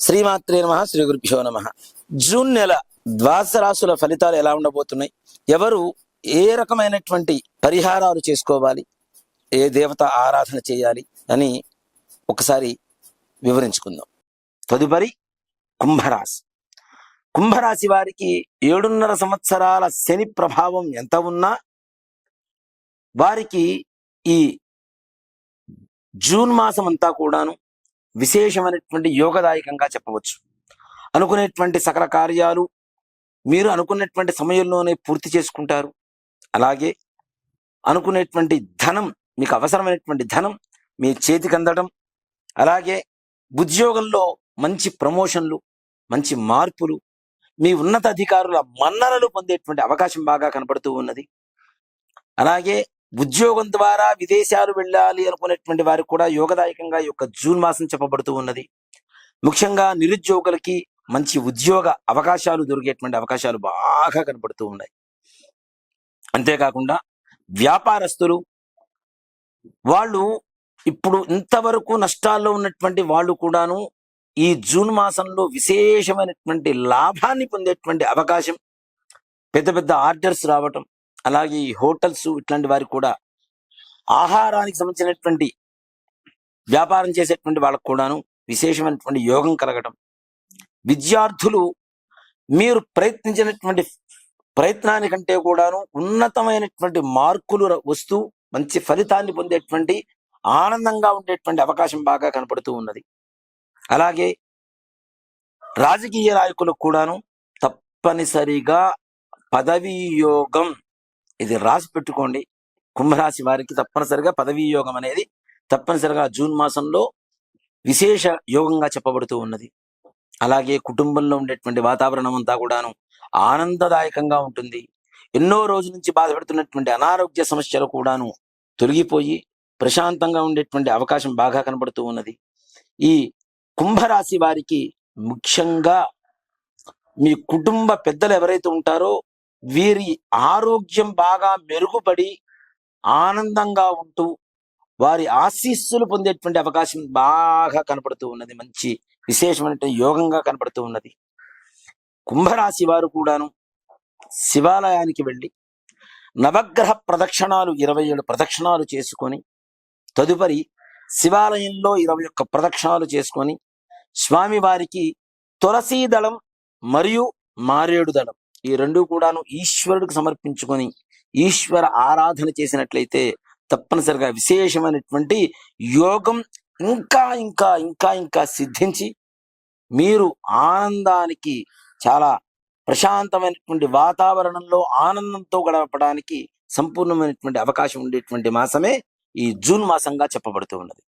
శ్రీమాత్రే నమ శ్రీ గురుభ్యో నమ. జూన్ నెల ద్వాదశ రాశుల ఫలితాలు ఎలా ఉండబోతున్నాయి? ఎవరు ఏ రకమైనటువంటి పరిహారాలు చేసుకోవాలి? ఏ దేవత ఆరాధన చేయాలి? అని ఒకసారి వివరించుకుందాం. తదుపరి కుంభరాశి. కుంభరాశి వారికి ఏడున్నర సంవత్సరాల శని ప్రభావం ఎంత ఉన్నా వారికి ఈ జూన్ మాసం అంతా కూడాను విశేషమైనటువంటి యోగదాయకంగా చెప్పవచ్చు. అనుకునేటువంటి సకల కార్యాలు మీరు అనుకున్నటువంటి సమయంలోనే పూర్తి చేసుకుంటారు. అలాగే అనుకునేటువంటి ధనం మీకు అవసరమైనటువంటి ధనం మీ చేతికి అందడం అలాగే ఉద్యోగంలో మంచి ప్రమోషన్లు మంచి మార్పులు మీ ఉన్నత అధికారుల మన్ననలు పొందేటువంటి అవకాశం బాగా కనపడుతూ ఉన్నది. అలాగే ఉద్యోగం ద్వారా విదేశాలు వెళ్ళాలి అనుకునేటువంటి వారికి కూడా యోగదాయకంగా ఈ యొక్క జూన్ మాసం చెప్పబడుతూ ఉన్నది. ముఖ్యంగా నిరుద్యోగులకి మంచి ఉద్యోగ అవకాశాలు దొరికేటువంటి అవకాశాలు బాగా కనబడుతూ ఉన్నాయి. అంతేకాకుండా వ్యాపారస్తులు వాళ్ళు ఇప్పుడు ఇంతవరకు నష్టాల్లో ఉన్నటువంటి వాళ్ళు కూడాను ఈ జూన్ మాసంలో విశేషమైనటువంటి లాభాన్ని పొందేటువంటి అవకాశం పెద్ద పెద్ద ఆర్డర్స్ రావటం అలాగే ఈ హోటల్స్ ఇట్లాంటి వారికి కూడా ఆహారానికి సంబంధించినటువంటి వ్యాపారం చేసేటువంటి వాళ్ళకు కూడాను విశేషమైనటువంటి యోగం కలగటం. విద్యార్థులు మీరు ప్రయత్నించినటువంటి ప్రయత్నానికంటే కూడాను ఉన్నతమైనటువంటి మార్కులు వస్తూ మంచి ఫలితాన్ని పొందేటువంటి ఆనందంగా ఉండేటువంటి అవకాశం బాగా కనపడుతూ ఉన్నది. అలాగే రాజకీయ నాయకులకు కూడాను తప్పనిసరిగా పదవీ యోగం ఇది రాసి పెట్టుకోండి. కుంభరాశి వారికి తప్పనిసరిగా పదవీ యోగం అనేది తప్పనిసరిగా జూన్ మాసంలో విశేష యోగంగా చెప్పబడుతూ ఉన్నది. అలాగే కుటుంబంలో ఉండేటువంటి వాతావరణం అంతా కూడాను ఆనందదాయకంగా ఉంటుంది. ఎన్నో రోజుల నుంచి బాధపడుతున్నటువంటి అనారోగ్య సమస్యలు కూడాను తొలగిపోయి ప్రశాంతంగా ఉండేటువంటి అవకాశం బాగా కనబడుతూ ఉన్నది. ఈ కుంభరాశి వారికి ముఖ్యంగా మీ కుటుంబ పెద్దలు ఎవరైతే ఉంటారో వీరి ఆరోగ్యం బాగా మెరుగుపడి ఆనందంగా ఉంటూ వారి ఆశీస్సులు పొందేటువంటి అవకాశం బాగా కనపడుతూ ఉన్నది. మంచి విశేషమైనటువంటి యోగంగా కనపడుతూ ఉన్నది. కుంభరాశి వారు కూడాను శివాలయానికి వెళ్ళి నవగ్రహ ప్రదక్షిణాలు ఇరవై ఏడు ప్రదక్షిణాలు చేసుకొని తదుపరి శివాలయంలో ఇరవై ఒక్క ప్రదక్షిణాలు చేసుకొని స్వామివారికి తులసీ దళం మరియు మారేడు దళం ఈ రెండు కూడాను ఈశ్వరుడికి సమర్పించుకొని ఈశ్వర ఆరాధన చేసినట్లయితే తప్పనిసరిగా విశేషమైనటువంటి యోగం ఇంకా ఇంకా ఇంకా ఇంకా సిద్ధించి మీరు ఆనందానికి చాలా ప్రశాంతమైనటువంటి వాతావరణంలో ఆనందంతో గడపడానికి సంపూర్ణమైనటువంటి అవకాశం ఉండేటువంటి మాసమే ఈ జూన్ మాసంగా చెప్పబడుతూ ఉన్నది.